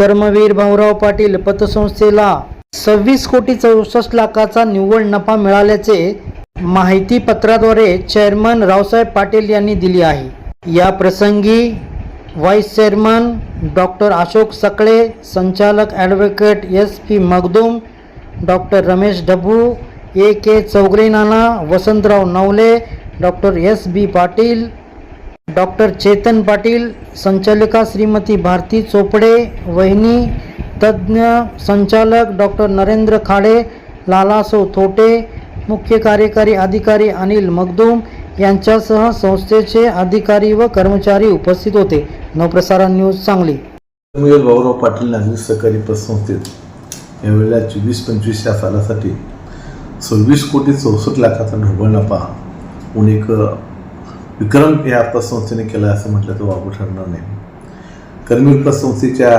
कर्मवीर भाऊराव पाटील पतसंस्थेला सव्वीस कोटी चौसष्ट लाखाचा निव्वळ नफा मिळाल्याचे माहिती पत्राद्वारे चेअरमन रावसाहेब पाटील यांनी दिली आहे. या प्रसंगी vice chairman doctor Ashok Sakale संचालक advocate S P Magdum doctor Ramesh Dabu A K Chougule Nana Vasantrao Navale doctor S B Patil doctor Chetan Patil संचालिका श्रीमती भारती चोपडे वहिनी तज्ज्ञ संचालक डॉक्टर नरेंद्र खाडे लालासो थोटे मुख्य कार्यकारी अधिकारी अनिल मगदूम यांच्यासह संस्थेचे अधिकारी व कर्मचारी उपस्थित होते. नवप्रसारण न्यूज सांगली. भाऊराव पाटील नागरिक सहकारी पतसंस्थेत यावेळेला चोवीस पंचवीस या सालासाठी सव्वीस कोटी चौसष्ट लाखाचा ढोबळ नफा होऊन विक्रम हे आता संस्थेने केलं केला असं म्हटलं तर वागू ठरणार नाही. कर्मवीर संस्थेच्या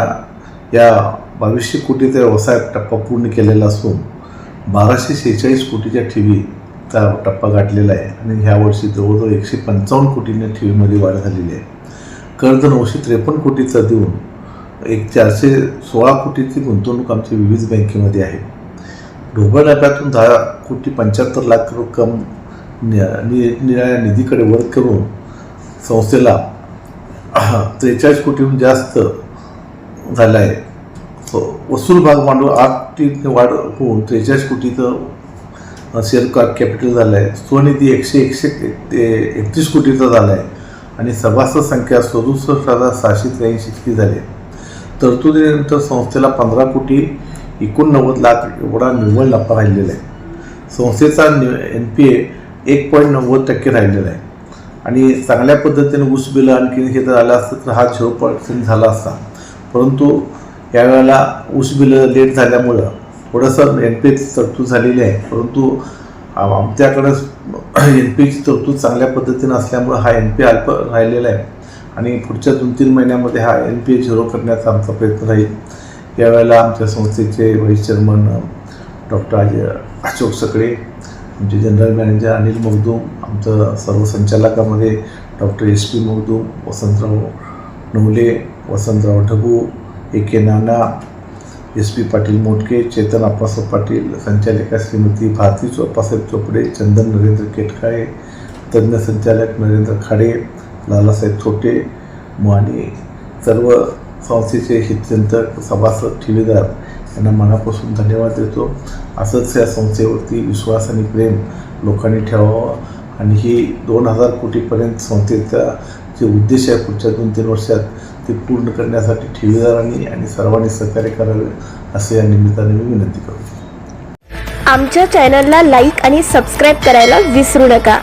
या बावीसशे कोटीचा व्यवसाय टप्पा पूर्ण केलेला असून बाराशे शेहेचाळीस कोटीच्या ठेवीचा टप्पा गाठलेला आहे आणि ह्या वर्षी जवळजवळ एकशे पंचावन्न कोटीने ठेवीमध्ये वाढ झालेली आहे. कर्ज नऊशे त्रेपन्न कोटीचं देऊन एक चारशे सोळा कोटीची गुंतवणूक आमच्या विविध बँकेमध्ये आहे. ढोबळ नफ्यातून दहा कोटी पंच्याहत्तर लाख रक्कम नि- नि- निराळ्या निधीकडे वर्ग करून संस्थेला त्रेचाळीस कोटीहून जास्त झाला आहे. हो, वसूल भाग मांडून आठ कोटीने वाढ होऊन त्रेचाळीस कोटीचं शेअर का कॅपिटल झालं आहे. स्वनिधी एकशे एकशे ते एकतीस कोटीचा झाला आहे. आणि सभासद संख्या सदुसष्ट हजार सहाशे त्र्याऐंशी इतकी झाली आहे. तरतुदीनंतर संस्थेला पंधरा कोटी एकोणनव्वद लाख एवढा निव्वळ नफा राहिलेला आहे. संस्थेचा एन पी ए एक पॉईंट नव्वद टक्के राहिलेलं आहे. आणि चांगल्या पद्धतीने ऊस बिलं आणखी हे जर आलं असतं तर हा झिरो पर्सेंट झाला असता. परंतु यावेळेला ऊस बिलं लेट झाल्यामुळं थोडंसं एन पी एची तरतूद झालेली आहे. परंतु आमच्याकडं एन पी एची तरतूद चांगल्या पद्धतीनं असल्यामुळं हा एन पी अल्प राहिलेला आहे. आणि पुढच्या दोन तीन महिन्यामध्ये हा एन पी ए झिरो करण्याचा आमचा प्रयत्न राहील. यावेळेला आमच्या संस्थेचे vice chairman doctor Ajay Ashok Sakale आमचे जनरल मॅनेजर अनिल मगदूम आमचं सर्व संचालकामध्ये doctor S P Magdum Vasantrao Navale Vasantrao Dhagu A K Nana S P Patil Motke Chetan Appasaheb Patil संचालिका श्रीमती भारती चो- अप्पासाहेब चोपडे चंदन नरेंद्र केटकाळे तज्ज्ञ संचालक नरेंद्र खाडे लालासाहेब थोटे आणि सर्व संस्थेचे हितचिंतक सभासद ठेवीदार यांना मनापासून धन्यवाद देतो. असंच या संस्थेवरती विश्वास आणि प्रेम लोकांनी ठेवावं. आणि ही दोन हजार कोटीपर्यंत संस्थेचा जे उद्देश आहे पुढच्या दोन तीन वर्षात ते पूर्ण करण्यासाठी ठेवीदारांनी आणि सर्वांनी सहकार्य करावे असे या निमित्ताने मी विनंती करतो. आमच्या चॅनलला लाईक आणि सबस्क्राईब करायला विसरू नका.